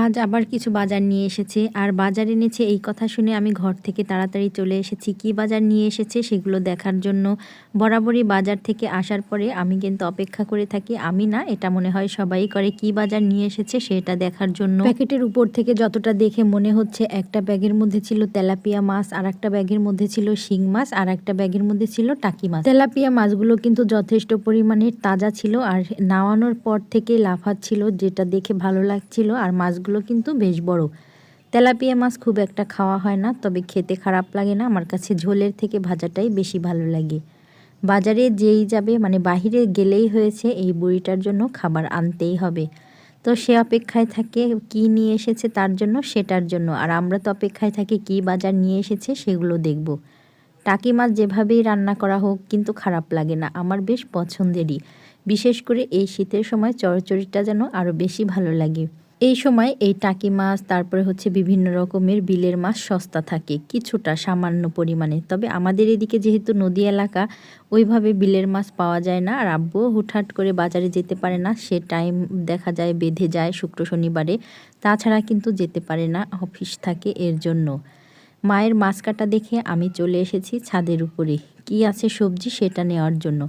আজ আবার কিছু বাজার নিয়ে এসেছে। আর বাজার এনেছে এই কথা শুনে আমি ঘর থেকে তাড়াতাড়ি চলে এসেছি। কি বাজার নিয়ে এসেছে সেগুলো দেখার জন্য। বরাবরই বাজার থেকে আসার পরে আমি কিন্তু অপেক্ষা করে থাকি। আমি না, এটা মনে হয় সবাই করে, কি বাজার নিয়ে এসেছে সেটা দেখার জন্য। প্যাকেটের উপর থেকে যতটা দেখে মনে হচ্ছে, একটা ব্যাগের মধ্যে ছিল তেলাপিয়া মাছ আর একটা ব্যাগের মধ্যে ছিল শিং মাছ আর একটা ব্যাগের মধ্যে ছিল টাকি মাছ। তেলাপিয়া মাছগুলো কিন্তু যথেষ্ট পরিমাণে তাজা ছিল আর নামানোর পর থেকে লাফাচ্ছিল, যেটা দেখে ভালো লাগছিল। আর মাছ মাছগুলো কিন্তু বেশ বড়। তেলাপিয়া মাছ খুব একটা খাওয়া হয় না, তবে খেতে খারাপ লাগে না। আমার কাছে ঝোলের থেকে ভাজাটাই বেশি ভালো লাগে। বাজারে যেই যাবে মানে বাহিরে গেলেই হয়েছে, এই বুড়িটার জন্য খাবার আনতেই হবে। তো সে অপেক্ষায় থাকে, কি নিয়ে এসেছে তার জন্য, সেটার জন্য। আর আমরা তো অপেক্ষায় থাকি, কি বাজার নিয়ে এসেছে, সেগুলো দেখব। টাকি মাছ যেভাবেই রান্না করা হোক, কিন্তু খারাপ লাগে না। আমার বেশ পছন্দেরই। বিশেষ করে এই শীতের সময় চড়চড়িটা যেন আরও বেশি ভালো লাগে। এই সময় এই টাকি মাছ, তারপরে হচ্ছে বিভিন্ন রকমের বিলের মাছ সস্তা থাকে, কিছুটা সামান্য পরিমাণে। তবে আমাদের এদিকে যেহেতু নদী এলাকা, ওইভাবে বিলের মাছ পাওয়া যায় না। আর আব্বুও হুটহাট করে বাজারে যেতে পারে না, সে টাইম দেখা যায় বেঁধে যায় শুক্র শনিবারে। তাছাড়া কিন্তু যেতে পারে না, অফিস থাকে এর জন্য। মায়ের মাছ কাটা দেখে আমি চলে এসেছি ছাদের উপরে। কি আছে সবজি সেটা নেওয়ার জন্য।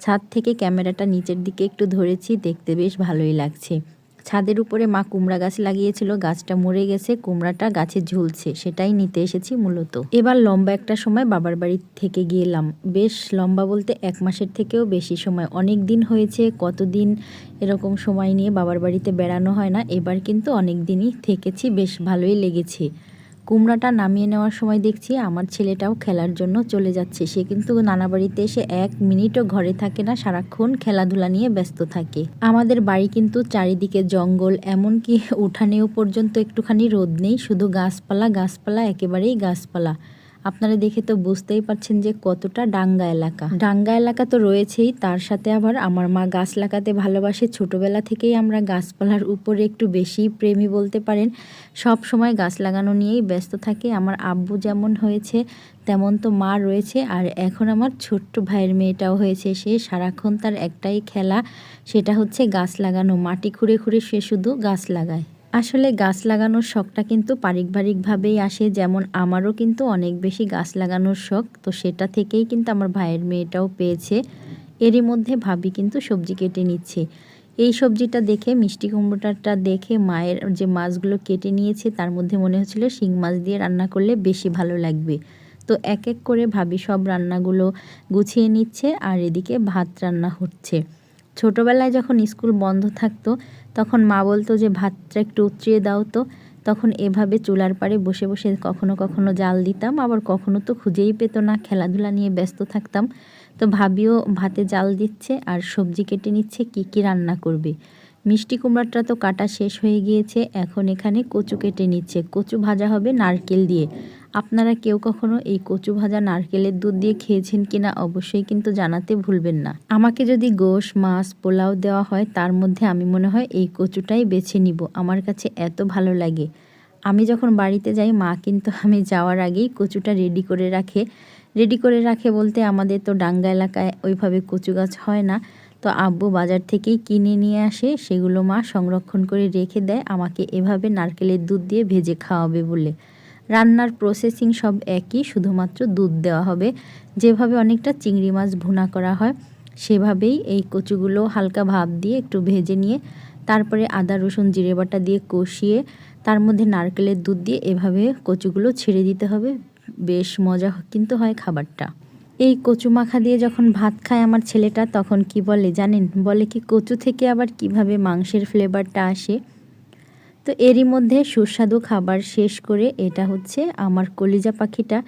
ছাদ থেকে ক্যামেরাটা নিচের দিকে একটু ধরেছি, দেখতে বেশ ভালোই লাগছে। ছাদের উপরে মা কুমড়া গাছ লাগিয়েছিল, গাছটা মরে গেছে, কুমড়াটা গাছে ঝুলছে, সেটাই নিতে এসেছি মূলত। এবার লম্বা একটা সময় বাবার বাড়ি থেকে গিয়েলাম বেশ লম্বা বলতে এক মাসের থেকেও বেশি সময়। অনেক দিন হয়েছে, কতদিন এরকম সময় নিয়ে বাবার বাড়িতে বেড়ানো হয় না, এবার কিন্তু অনেক দিনই থেকেছি, বেশ ভালোই লেগেছে। কুমড়াটা নামিয়ে নেওয়ার সময় দেখছি আমার ছেলেটাও খেলার জন্য চলে যাচ্ছে। সে কিন্তু নানা বাড়িতে এসে এক মিনিটও ঘরে থাকে না, সারাক্ষণ খেলাধুলা নিয়ে ব্যস্ত থাকে। আমাদের বাড়ি কিন্তু চারিদিকে জঙ্গল, এমনকি উঠানেও পর্যন্ত একটুখানি রোদ নেই, শুধু গাছপালা গাছপালা, একেবারেই গাছপালা। আপনারা দেখে তো বুঝতেই পারছেন যে কতটা ডাঙ্গা এলাকা। ডাঙ্গা এলাকা তো রয়েছেই, তার সাথে আবার আমার মা গাছ লাগাতে ভালোবাসে। ছোটবেলা থেকেই আমরা গাছপালার উপরে একটু বেশি প্রেমী বলতে পারেন। সব সময় গাছ লাগানো নিয়েই ব্যস্ত থাকে। আমার আব্বু যেমন হয়েছে, তেমন তো মা রয়েছে। আর এখন আমার ছোট্ট ভাইয়ের মেয়েটাও হয়েছে। সে সারাক্ষণ তার একটাই খেলা, সেটা হচ্ছে গাছ লাগানো। মাটি খুঁড়ে খুঁড়ে সে শুধু গাছ লাগায়। আসলে গাছ লাগানোর শখটা কিন্তু পারিবারিকভাবেই আসে, যেমন আমারও কিন্তু অনেক বেশি গাছ লাগানোর শখ। তো সেটা থেকেই কিন্তু আমার ভাইয়ের মেয়েটাও পেয়েছে। এরই মধ্যে ভাবি কিন্তু সবজি কেটে নিচ্ছে। এই সবজিটা দেখে, মিষ্টি কুমড়োটাটা দেখে মায়ের যে মাছগুলো কেটে নিয়েছে, তার মধ্যে মনে হচ্ছিল শিং মাছ দিয়ে রান্না করলে বেশি ভালো লাগবে। তো এক এক করে ভাবি সব রান্নাগুলো গুছিয়ে নিচ্ছে আর এদিকে ভাত রান্না হচ্ছে। ছোটোবেলায় যখন স্কুল বন্ধ থাকতো, তখন মা বলতো যে, ভাতটা একটু উতরিয়ে দাও তো। তখন এভাবে চুলার পাড়ে বসে বসে কখনো কখনো জাল দিতাম, আবার কখনো তো খুঁজেই পেতো না, খেলাধুলা নিয়ে ব্যস্ত থাকতাম। তো ভাবিও ভাতে জাল দিচ্ছে আর সবজি কেটে নিচ্ছে, কি কি রান্না করবে? মিষ্টি কুমড়াটা তো কাটা শেষ হয়ে গিয়েছে, এখন এখানে কচু কেটে নিচ্ছে। কচু ভাজা হবে নারকেল দিয়ে। আপনারা কেউ কখনো এই কচু ভাজা নারকেলের দুধ দিয়ে খেয়েছেন কিনা অবশ্যই কিন্তু জানাতে ভুলবেন না। আমাকে যদি গোশ, মাছ, পোলাও দেওয়া হয়, তার মধ্যে আমি মনে হয় এই কচুটাই বেছে নিব। আমার কাছে এত ভালো লাগে। আমি যখন বাড়িতে যাই, মা কিন্তু আমি যাওয়ার আগেই কচুটা রেডি করে রাখে। রেডি করে রাখে বলতে আমাদের তো ডাঙ্গা এলাকায় ওইভাবে কচু গাছ হয় না। তো আব্বু বাজার থেকেই কিনে নিয়ে আসে, সেগুলো মা সংরক্ষণ করে রেখে দেয়, আমাকে এভাবে নারকেলের দুধ দিয়ে ভেজে খাওয়াবে বলে। রান্নার প্রসেসিং সব একই, শুধুমাত্র দুধ দেওয়া হবে। যেভাবে অনেকটা চিংড়ি মাছ ভুনা করা হয়, সেভাবেই এই কচুগুলো হালকা ভাব দিয়ে একটু ভেজে নিয়ে, তারপরে আদা, রসুন, জিরে বাটা দিয়ে কষিয়ে, তার মধ্যে নারকেলের দুধ দিয়ে এভাবে কচুগুলো ছেড়ে দিতে হবে। বেশ মজা কিন্তু হয় খাবারটা। এই কচু মাখা দিয়ে যখন ভাত খায় আমার ছেলেটা, তখন কি বলে জানেন? বলে কি কচু থেকে আবার কীভাবে মাংসের ফ্লেভারটা আসে? তো এরই মধ্যে সুস্বাদু খাবার শেষ করে এটা হচ্ছে আমার কলিজা পাখিটা।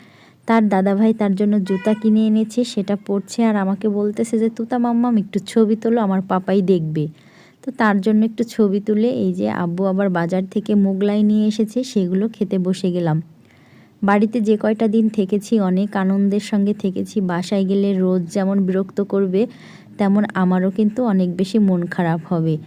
তার দাদাভাই তার জন্য জুতা কিনে এনেছে, সেটা পড়ছে আর আমাকে বলতেছে যে, তুতা মাম্মাম, একটু ছবি তোলো, আমার পাপাই দেখবে। তো তার জন্য একটু ছবি তুলে এই যে আব্বু আবার বাজার থেকে মোগলাই নিয়ে এসেছে, সেগুলো খেতে বসে গেলাম। বাড়িতে যে কয়টা দিন থেকেছি, অনেক আনন্দের সঙ্গে থেকেছি। বাসায় গেলে রোজ যেমন বিরক্ত করবে, তেমন আমারও কিন্তু অনেক বেশি মন খারাপ হবে।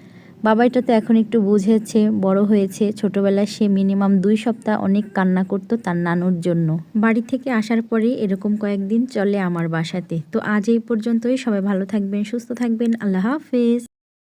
বাবাইটা তো এখন একটু বুঝেছে, বড় হয়েছে। ছোটবেলায় সে মিনিমাম দুই সপ্তাহ অনেক কান্না করতো তার নানুর জন্য। বাড়ি থেকে আসার পরেই এরকম কয়েকদিন চলে আমার বাসাতে। তো আজ এই পর্যন্তই। সবাই ভালো থাকবেন, সুস্থ থাকবেন। আল্লাহ হাফেজ।